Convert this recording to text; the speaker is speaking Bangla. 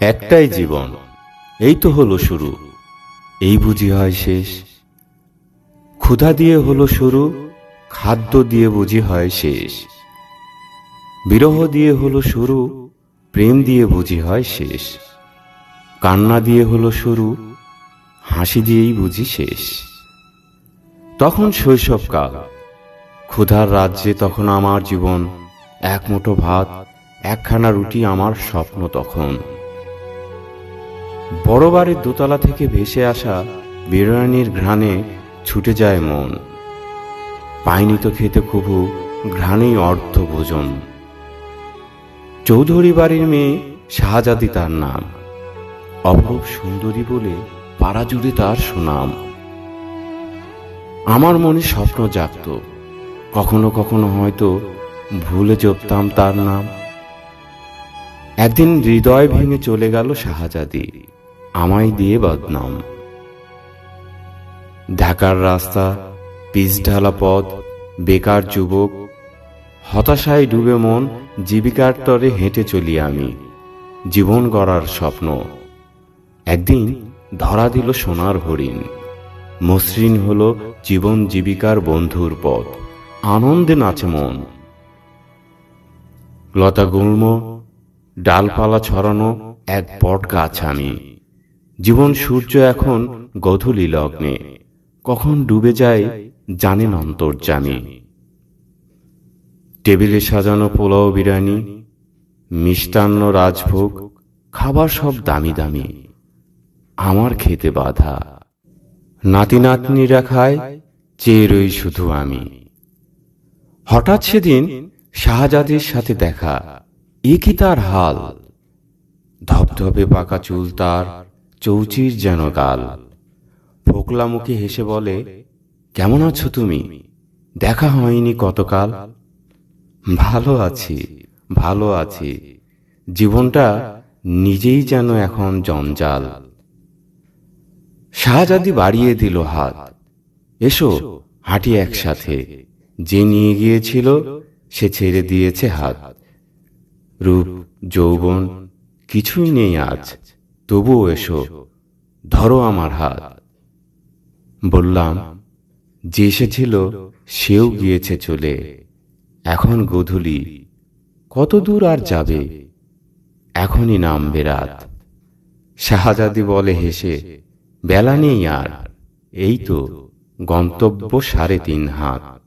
একটাই জীবন। এই তো হলো শুরু। এই বুঝি হয় শেষ। ক্ষুধা দিয়ে হলো শুরু, খাদ্য দিয়ে বুঝি হয় শেষ। বিরহ দিয়ে হলো শুরু, প্রেম দিয়ে বুঝি হয় শেষ। কান্না দিয়ে হলো শুরু, হাসি দিয়েই বুঝি শেষ। তখন শৈশবকাল ক্ষুধার রাজ্যে তখন আমার জীবন, এক মুঠো ভাত, একখানা রুটি আমার স্বপ্ন তখন। বড় বাড়ির দোতলা থেকে ভেসে আসা বিরিয়ানির ঘ্রাণে ছুটে যায় মন। পাইনি তো খেতে খুবু ঘ্রাণেই অর্থ ভোজন। চৌধুরী বাড়ির মেয়ে শাহজাদি তার নাম। অপরূপ সুন্দরী বলে পাড়া জুড়ে তার সুনাম। আমার মনে স্বপ্ন জাগত। কখনো কখনো হয়তো ভুলে জপতাম তার নাম। একদিন হৃদয় ভেঙে চলে গেল শাহজাদি। আমায় দিয়ে বদনাম। ঢাকার রাস্তা, পিচ ঢালা পথ, বেকার যুবক, হতাশায় ডুবে মন, জীবিকার তরে হেঁটে চলি আমি, জীবন গড়ার স্বপ্ন। একদিন ধরা দিল সোনার হরিণ। মসৃণ হল জীবন জীবিকার বন্ধুর পথ। আনন্দে নাচে মন। লতা গুল্ম, ডালপালা ছড়ানো এক বট গাছ আমি। জীবন সূর্য এখন গধূলি লগ্নে কখন ডুবে যায় জানেন অন্তর্জামী। টেবিলে সাজানো পোলাও বিরিয়ানি, মিষ্টান্ন রাজভোগ, খাবার সব দামি দামি। আমার খেতে বাধা। নাতি নাতনিরা খায় চেয়ে রই শুধু আমি। হঠাৎ সেদিন শাহজাদের সাথে দেখা। এ কি তার হাল? ধপধপে পাকা চুল তার চৌচির যেন গাল। ফোকলা মুখে হেসে বলে, কেমন আছো তুমি? দেখা হয়নি কতকাল? ভালো আছি ভালো আছি। জীবনটা নিজেই যেন এখন জঞ্জাল। শাহজাদি বাড়িয়ে দিল হাত। এসো, হাঁটি একসাথে। যে নিয়ে গিয়েছিল, সে ছেড়ে দিয়েছে হাত। রূপ, যৌবন, কিছুই নেই আজ। তবুও এসো, ধরো আমার হাত। বললাম, যে এসেছিল সেও গিয়েছে চলে। এখন গধূলি, কত দূর আর যাবে? এখনই নামবে রাত। শাহজাদি বলে হেসে, বেলা নেই আর, এই তো গন্তব্য সাড়ে তিন হাত।